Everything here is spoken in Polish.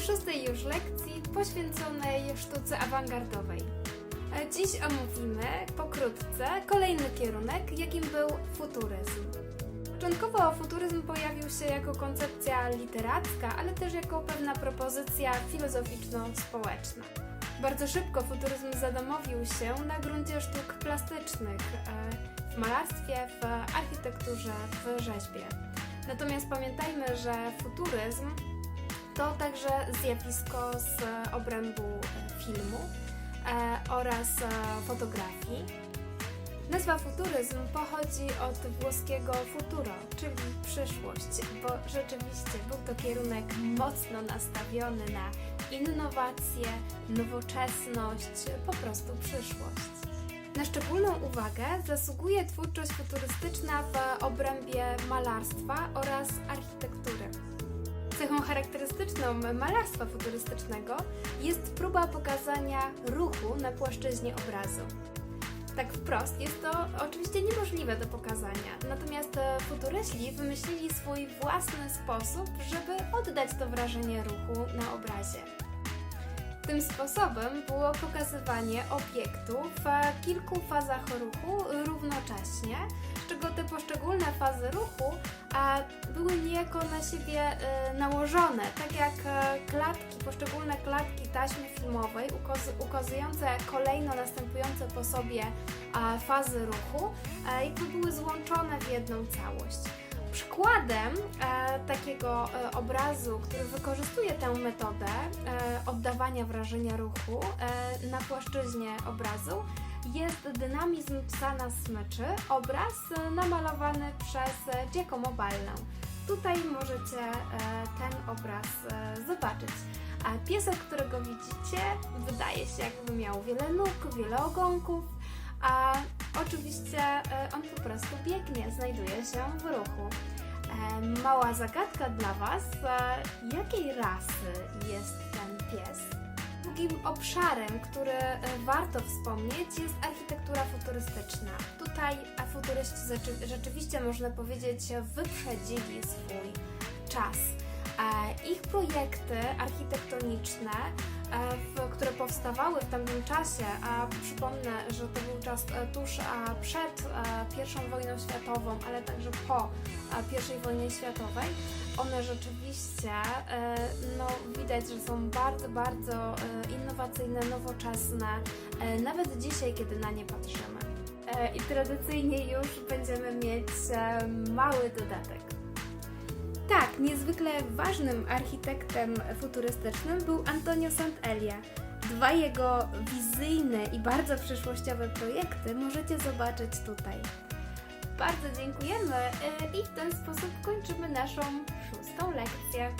szóstej już lekcji poświęconej sztuce awangardowej. E, Dziś omówimy pokrótce kolejny kierunek, jakim był futuryzm. Początkowo futuryzm pojawił się jako koncepcja literacka, ale też jako pewna propozycja filozoficzno-społeczna. Bardzo szybko futuryzm zadomowił się na gruncie sztuk plastycznych, e, w malarstwie, w architekturze, w rzeźbie. Natomiast pamiętajmy, że futuryzm to także zjawisko z obrębu e, filmu e, oraz e, fotografii. Nazwa futuryzm pochodzi od włoskiego futuro, czyli przyszłość, bo rzeczywiście był to kierunek mocno nastawiony na innowacje, nowoczesność, po prostu przyszłość. Na szczególną uwagę zasługuje twórczość futurystyczna w obrębie malarstwa oraz architektury. Cechą charakterystyczną malarstwa futurystycznego jest próba pokazania ruchu na płaszczyźnie obrazu. Tak wprost jest to oczywiście niemożliwe do pokazania, natomiast futuryści wymyślili swój własny sposób, żeby oddać to wrażenie ruchu na obrazie. Tym sposobem było pokazywanie obiektu w kilku fazach ruchu równocześnie, z czego te poszczególne fazy ruchu a, były niejako na siebie e, nałożone, tak jak e, klatki, poszczególne klatki taśmy filmowej ukaz- ukazujące kolejno następujące po sobie fazy ruchu, e, jakby były złączone w jedną całość. Przykładem e, takiego e, obrazu, który wykorzystuje tę metodę e, oddawania wrażenia ruchu e, na płaszczyźnie obrazu jest dynamizm psa na smyczy, obraz namalowany przez Giacomo Ballę. Tutaj możecie e, ten obraz e, zobaczyć. A piesek, którego widzicie, wydaje się jakby miał wiele nóg, wiele ogonków, a oczywiście e, on po prostu biegnie, znajduje się w ruchu. Mała zagadka dla Was, jakiej rasy jest ten pies? Drugim obszarem, który e, warto wspomnieć, jest architektura futurystyczna. Tutaj e, futuryści rzeczy- rzeczywiście, można powiedzieć, wyprzedzili swój czas. E, Ich projekty architektoniczne, które powstawały w tamtym czasie, a przypomnę, że to był czas e, tuż przed e, I wojną światową, ale także po e, I wojnie światowej, one rzeczywiście e, no, widać, że są bardzo, bardzo e, innowacyjne, nowoczesne, e, nawet dzisiaj, kiedy na nie patrzymy. E, I tradycyjnie już będziemy mieć e, mały dodatek. Tak, niezwykle ważnym architektem futurystycznym był Antonio Sant'Elia. Dwa jego wizyjne i bardzo przyszłościowe projekty możecie zobaczyć tutaj. Bardzo dziękujemy y, i w ten sposób kończymy naszą szóstą lekcję.